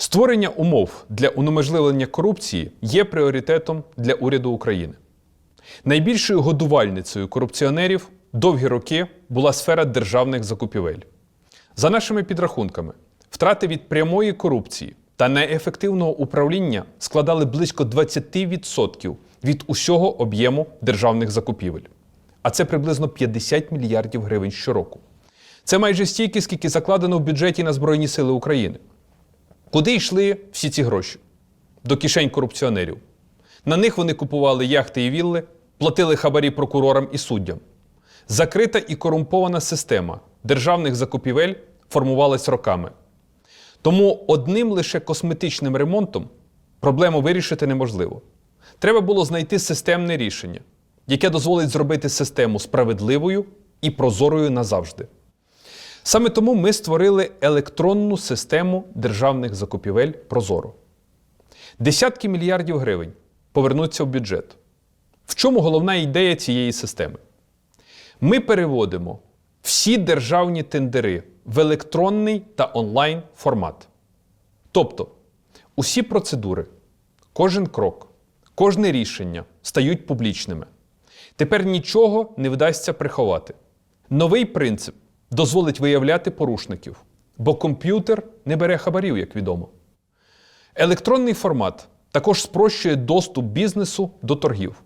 Створення умов для унеможливлення корупції є пріоритетом для уряду України. Найбільшою годувальницею корупціонерів довгі роки була сфера державних закупівель. За нашими підрахунками, втрати від прямої корупції та неефективного управління складали близько 20% від усього об'єму державних закупівель. А це приблизно 50 мільярдів гривень щороку. Це майже стільки, скільки закладено в бюджеті на Збройні Сили України. Куди йшли всі ці гроші? До кишень корупціонерів. На них вони купували яхти і вілли, платили хабарі прокурорам і суддям. Закрита і корумпована система державних закупівель формувалась роками. Тому одним лише косметичним ремонтом проблему вирішити неможливо. Треба було знайти системне рішення, яке дозволить зробити систему справедливою і прозорою назавжди. Саме тому ми створили електронну систему державних закупівель Прозоро. Десятки мільярдів гривень повернуться в бюджет. В чому головна ідея цієї системи? Ми переводимо всі державні тендери в електронний та онлайн формат. Тобто, усі процедури, кожен крок, кожне рішення стають публічними. Тепер нічого не вдасться приховати. Новий принцип дозволить виявляти порушників, бо комп'ютер не бере хабарів, як відомо. Електронний формат також спрощує доступ бізнесу до торгів,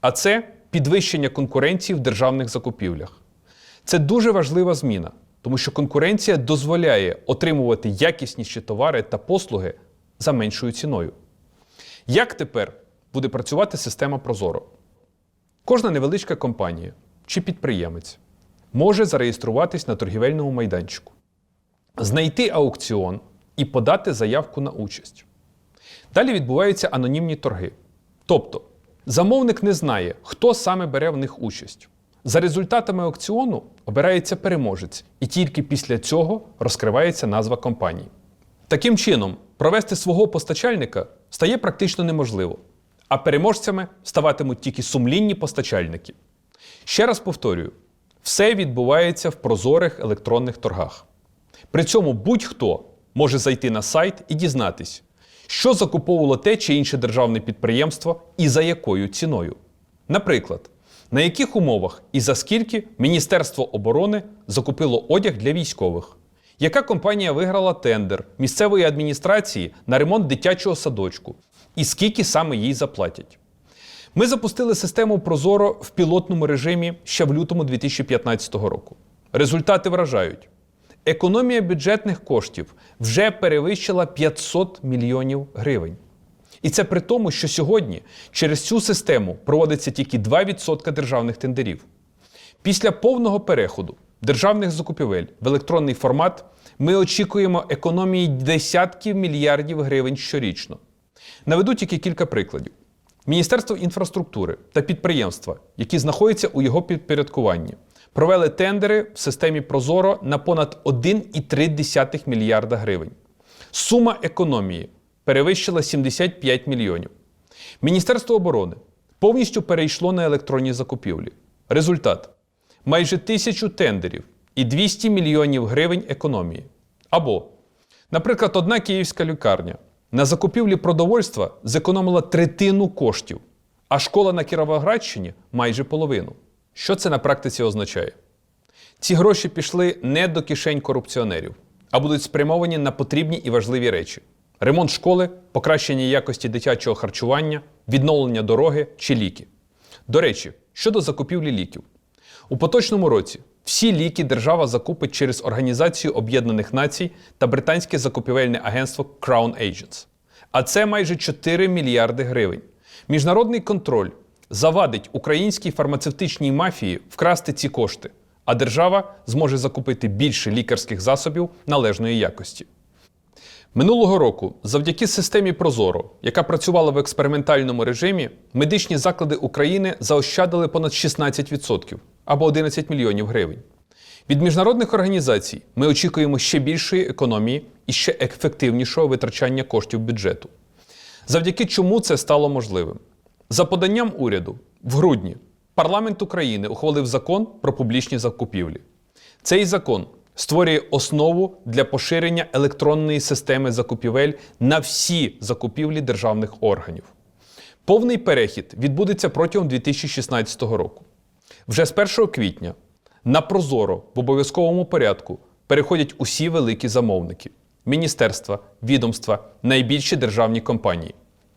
а це підвищення конкуренції в державних закупівлях. Це дуже важлива зміна, тому що конкуренція дозволяє отримувати якісніші товари та послуги за меншою ціною. Як тепер буде працювати система Прозоро? Кожна невеличка компанія чи підприємець може зареєструватись на торгівельному майданчику, знайти аукціон і подати заявку на участь. Далі відбуваються анонімні торги. Тобто, замовник не знає, хто саме бере в них участь. За результатами аукціону обирається переможець, і тільки після цього розкривається назва компанії. Таким чином, провести свого постачальника стає практично неможливо, а переможцями ставатимуть тільки сумлінні постачальники. Ще раз повторюю: все відбувається в прозорих електронних торгах. При цьому будь-хто може зайти на сайт і дізнатись, що закуповувало те чи інше державне підприємство і за якою ціною. Наприклад, на яких умовах і за скільки Міністерство оборони закупило одяг для військових, яка компанія виграла тендер місцевої адміністрації на ремонт дитячого садочку, і скільки саме їй заплатять. Ми запустили систему Прозоро в пілотному режимі ще в лютому 2015 року. Результати вражають. Економія бюджетних коштів вже перевищила 500 мільйонів гривень. І це при тому, що сьогодні через цю систему проводиться тільки 2% державних тендерів. Після повного переходу державних закупівель в електронний формат ми очікуємо економії десятків мільярдів гривень щорічно. Наведу тільки кілька прикладів. Міністерство інфраструктури та підприємства, які знаходяться у його підпорядкуванні, провели тендери в системі Прозоро на понад 1,3 мільярда гривень. Сума економії перевищила 75 мільйонів. Міністерство оборони повністю перейшло на електронні закупівлі. Результат майже тисячу тендерів і 200 мільйонів гривень економії. Або, наприклад, одна київська лікарня на закупівлі продовольства зекономила третину коштів, а школа на Кіровоградщині майже половину. Що це на практиці означає? Ці гроші пішли не до кишень корупціонерів, а будуть спрямовані на потрібні і важливі речі: ремонт школи, покращення якості дитячого харчування, відновлення дороги чи ліки. До речі, щодо закупівлі ліків. У поточному році всі ліки держава закупить через Організацію Об'єднаних Націй та британське закупівельне агентство Crown Agents. А це майже 4 мільярди гривень. Міжнародний контроль завадить українській фармацевтичній мафії вкрасти ці кошти, а держава зможе закупити більше лікарських засобів належної якості. Минулого року, завдяки системі Прозоро, яка працювала в експериментальному режимі, медичні заклади України заощадили понад 16% або 11 мільйонів гривень. Від міжнародних організацій ми очікуємо ще більшої економії і ще ефективнішого витрачання коштів бюджету. Завдяки чому це стало можливим? За поданням уряду, в грудні парламент України ухвалив закон про публічні закупівлі. Цей закон створює основу для поширення електронної системи закупівель на всі закупівлі державних органів. Повний перехід відбудеться протягом 2016 року. Вже з 1 квітня на Прозоро в обов'язковому порядку переходять усі великі замовники міністерства, відомства, найбільші державні компанії.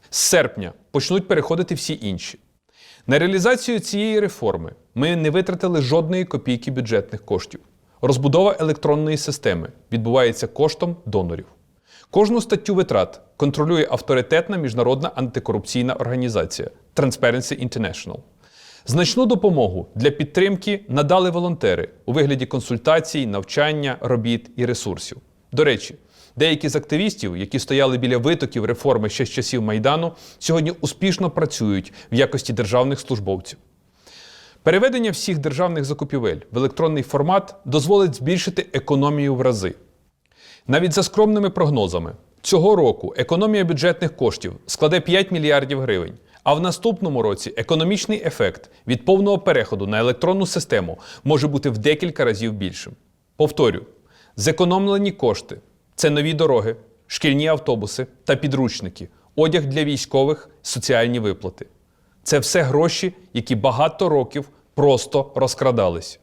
З серпня почнуть переходити всі інші. На реалізацію цієї реформи ми не витратили жодної копійки бюджетних коштів. Розбудова електронної системи відбувається коштом донорів. Кожну статтю витрат контролює авторитетна міжнародна антикорупційна організація Transparency International. Значну допомогу для підтримки надали волонтери у вигляді консультацій, навчання, робіт і ресурсів. До речі, деякі з активістів, які стояли біля витоків реформи ще з часів Майдану, сьогодні успішно працюють в якості державних службовців. Переведення всіх державних закупівель в електронний формат дозволить збільшити економію в рази. Навіть за скромними прогнозами, цього року економія бюджетних коштів складе 5 мільярдів гривень, а в наступному році економічний ефект від повного переходу на електронну систему може бути в декілька разів більшим. Повторю, зекономлені кошти це нові дороги, шкільні автобуси та підручники, одяг для військових, соціальні виплати. Це все гроші, які багато років просто розкрадались.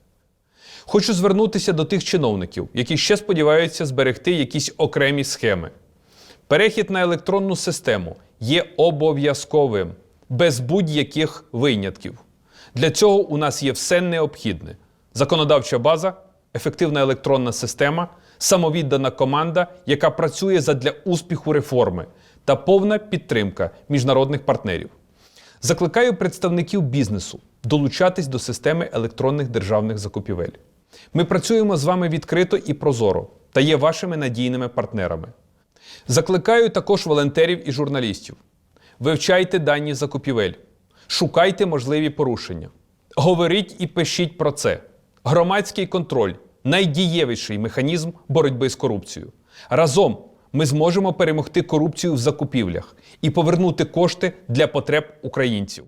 Хочу звернутися до тих чиновників, які ще сподіваються зберегти якісь окремі схеми. Перехід на електронну систему є обов'язковим, без будь-яких винятків. Для цього у нас є все необхідне: законодавча база, ефективна електронна система, самовіддана команда, яка працює задля успіху реформи, та повна підтримка міжнародних партнерів. Закликаю представників бізнесу долучатись до системи електронних державних закупівель. Ми працюємо з вами відкрито і прозоро та є вашими надійними партнерами. Закликаю також волонтерів і журналістів. Вивчайте дані закупівель, шукайте можливі порушення, говоріть і пишіть про це. Громадський контроль найдієвіший механізм боротьби з корупцією. Разом ми зможемо перемогти корупцію в закупівлях і повернути кошти для потреб українців.